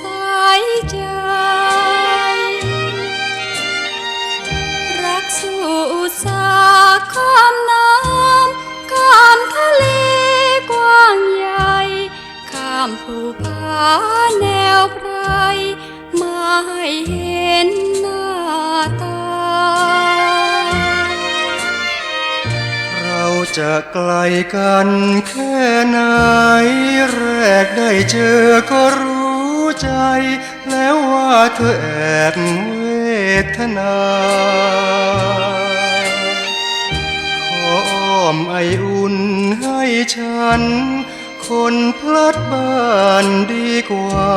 สายใจ รักสู่สาข้ามน้ำข้ามทะเลกว้างใหญ่ ข้ามภูผาแนวไพรมาให้เห็นหน้าตา เราจะไกลกันแค่ไหนแรกได้เจอ เธอแอบเวทนา ขออ้อมไออุ่นให้ฉัน คนพลัดบ้านดีกว่า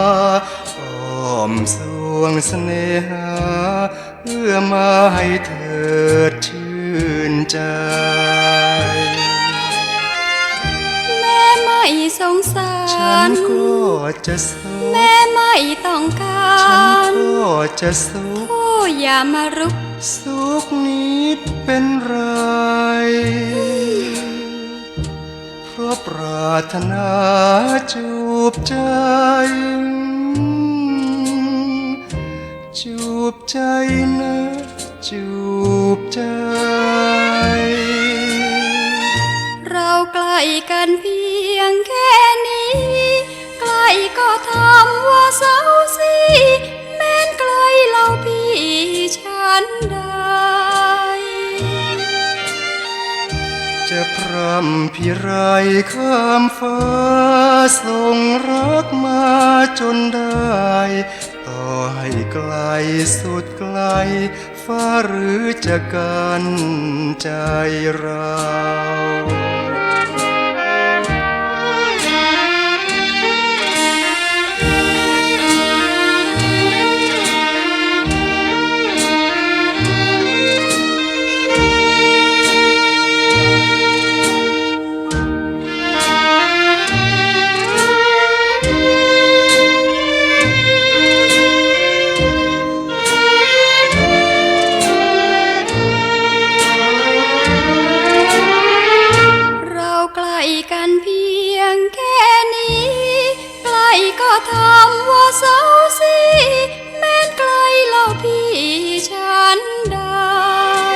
อ้อมสวงเสน่หา เพื่อมาให้เธอชื่นใจแม่ไม่สงสาฉัรนก็จะสุขแม่ไม่ต้องกาฉันรก็ จะสุขโอ้อย่ามารุก สุขนิดเป็นไร เพราะปรารถนาจูบใจ จูบใจนะจูบใจ เราใกล้กันเพี จะพร่ำพิไรข้ามฟ้าส่งรักมาจนได้ ต่อให้ไกลสุดไกล ฟ้าหรือจะกันใจเราเรา กล้ก็ทำว่าเศร้าสีแม้นไกลเราพี่ฉันได้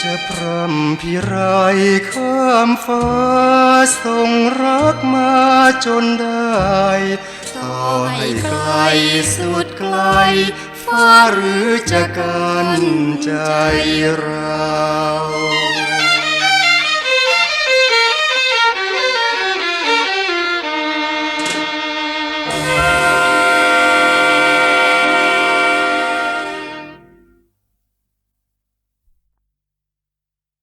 จะพร่ำพิไรข้ามฟ้าส่งรักมาจนได้ต่อให้ไกลสุดไกล ฟ้าหรือจะกันใจเรา